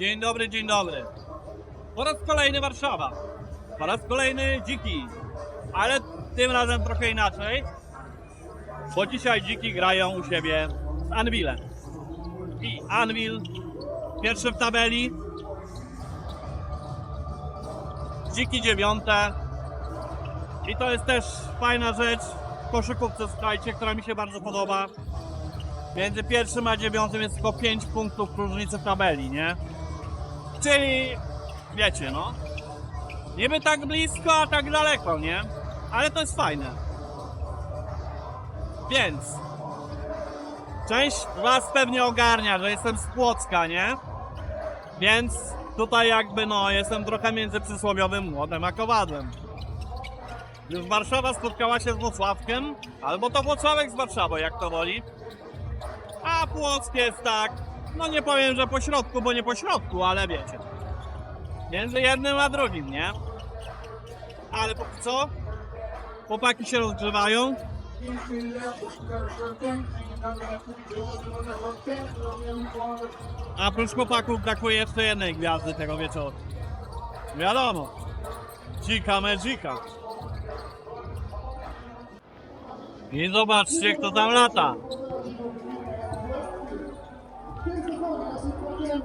Dzień dobry, dzień dobry. Po raz kolejny Warszawa. Po raz kolejny dziki. Ale tym razem trochę inaczej. Bo dzisiaj dziki grają u siebie z Anvilem. I Anvil pierwszy w tabeli. Dziki dziewiąte. I to jest też fajna rzecz w koszykówce, słuchajcie, która mi się bardzo podoba. Między pierwszym a dziewiątym jest tylko 5 punktów różnicy w tabeli, nie? Czyli wiecie, no. Niby tak blisko, a tak daleko, nie? Ale to jest fajne. Więc część was pewnie ogarnia, że jestem z Płocka, nie? Więc tutaj jakby no jestem trochę między przysłowiowym młodem a kowadłem. Już Warszawa spotkała się z Włocławkiem, albo to Włocławek z Warszawą, jak to woli. A Płock jest tak, no nie powiem, że po środku, bo nie po środku, ale wiecie. Między jednym a drugim, nie? Ale póki co, chłopaki się rozgrzewają. A oprócz chłopaków brakuje jeszcze jednej gwiazdy tego wieczoru. Wiadomo, dzika Magica. I zobaczcie, kto tam lata.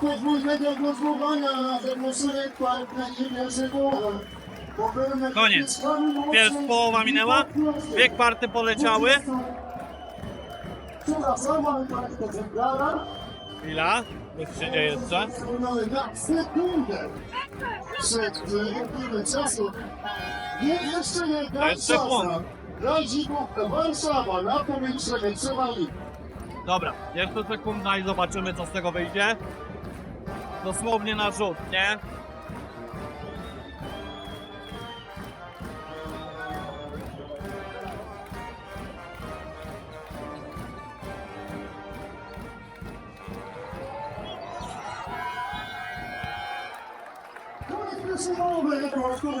Podwójnego głosowania na zagłosunek partia naszego. Koniec. Pierwsza połowa minęła, dwie kwarty poleciały. Centralna. Chwila, co się dzieje jeszcze? Na jeszcze nie Jeszcze punkt. Radzikówka Warszawa na powiększenie przewagi. Dobra, jeszcze sekunda i zobaczymy co z tego wyjdzie. Dosłownie na rzut, nie?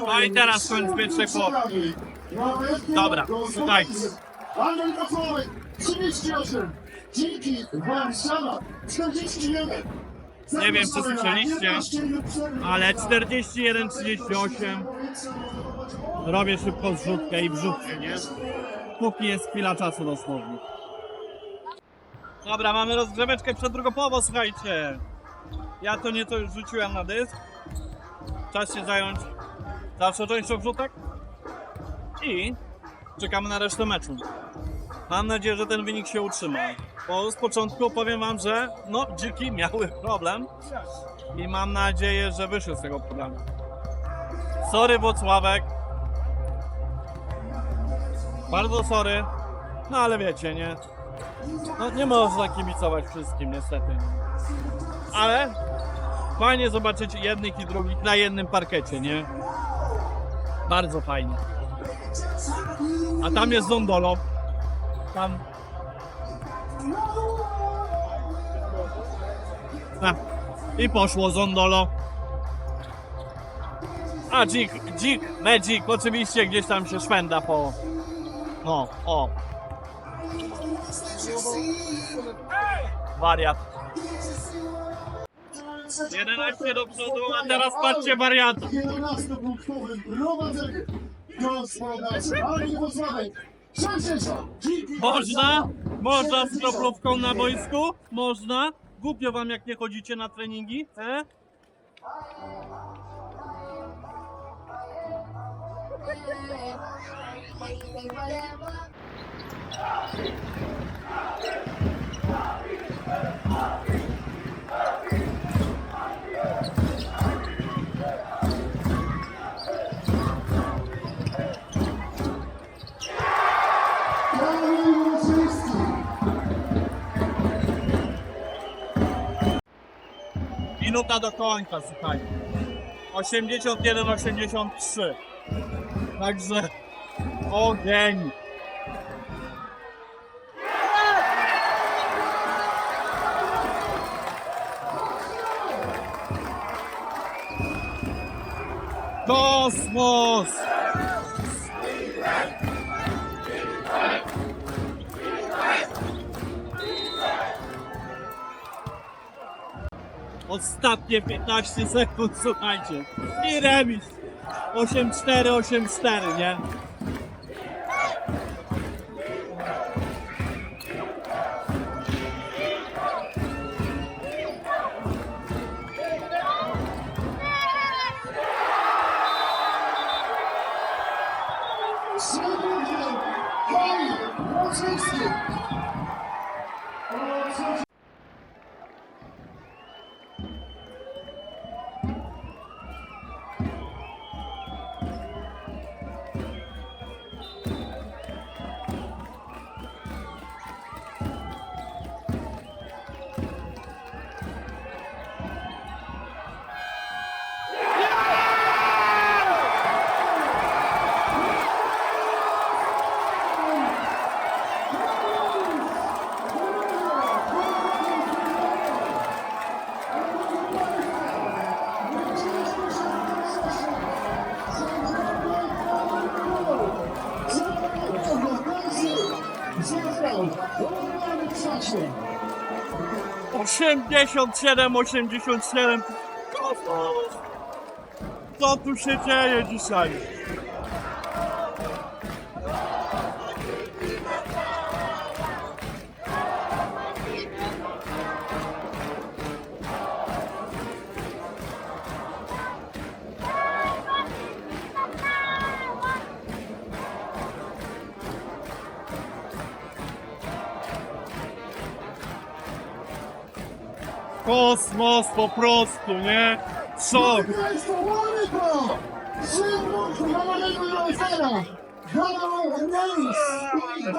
No i teraz pierwszej połowy. Dobra, słuchajcie. Andrzej Kacłowy, 38. Dzięki Warszawa, 41. Nie wiem, czy słyszeliście, Ale 41-38 robię szybko zrzutkę i wrzutkę, nie? Póki jest chwila czasu dosłownie. Dobra, mamy rozgrzeweczkę przed drugą połową, słuchajcie. Ja to nieco już rzuciłem na dysk. Czas się zająć dalszą częścią wrzutek. I czekamy na resztę meczu. Mam nadzieję, że ten wynik się utrzyma. Bo z początku powiem wam, że no dziki miały problem. I mam nadzieję, że wyszły z tego problemu. Sorry Włocławek. Bardzo sorry. No ale wiecie, nie? No nie można kibicować wszystkim niestety. Ale fajnie zobaczyć jednych i drugich na jednym parkecie, nie? Bardzo fajnie. A tam jest Zondolo. Tam. I poszło Zondolo. A dzik, dzik, Magic oczywiście gdzieś tam się szwenda po... No, o. Wariat. 11 do przodu, a teraz patrzcie wariata. 11-punktowym prowadzeniem gospodarzy Armii Włocławek. 60. Dzięki Można? Można z kroplówką na boisku? Można? Głupio wam jak nie chodzicie na treningi? E? Minuta do końca, słuchaj. 81-83. Także ogień. Kosmos! Ostatnie 15 sekund, słuchajcie. I remis. 8-4, 8-4, nie? 87, 87. Kosmos! Co tu się dzieje dzisiaj? Kosmos po prostu, nie? Państwo, mamy to! Szymon Hawanego Rosera! Dodał remis!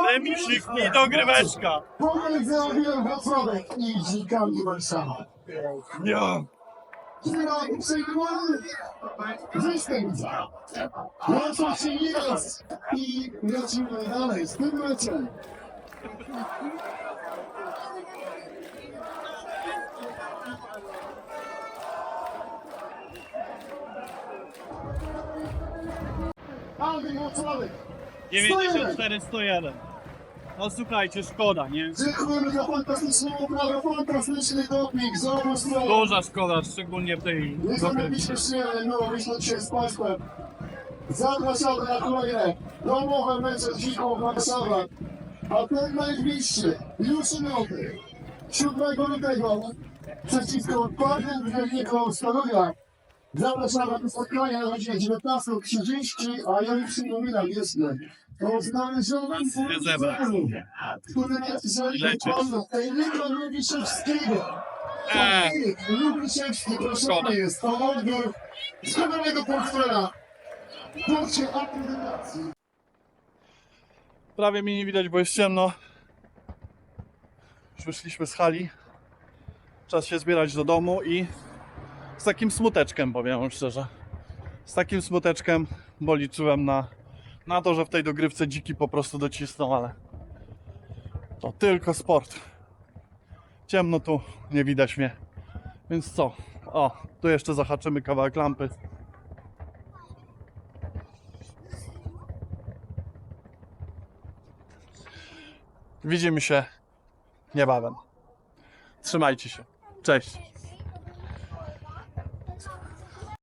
Remisik i dogryweczka. Pomiędzy Obilem Wrocławek i Dzikami Warszawa. Ja. Kierownik przejmowany występ. Łączą się nieraz i lecimy dalej z tym meczem. Alvin Wrocławek. 94, 101. No słuchajcie, szkoda, nie? Dziękujemy za fantastyczną oprawę, fantastyczny doping z obu stron. Duża szkoda, szczególnie w tej dogrywce. przyjemnie miło być tu dzisiaj z Państwem. Zapraszamy na kolejne domowe mecze z Dziką Warszawa. A ten najbliższy, już nowy, 7 lutego przeciwko Parnym Gwiazdnikom Stanowiak. Zapraszamy do spotkania na godzinie 19.30, a ja już przypominam jeszcze o znalezionym zebrać. który napisali pana Enryka Lubiszewskiego. Eee. Eryk Lubiszewski, proszony jest o odbiór zgodnego portfela w punkcie akredytacji. Prawie mi nie widać, bo jest ciemno. Już wyszliśmy z hali. Czas się zbierać do domu i z takim smuteczkiem, powiem wam szczerze. Z takim smuteczkiem, bo liczyłem na, na to, że w tej dogrywce dziki po prostu docisną, ale to tylko sport. Ciemno tu, nie widać mnie. Więc co? O, tu jeszcze zahaczymy kawałek lampy. Widzimy się niebawem. Trzymajcie się. Cześć.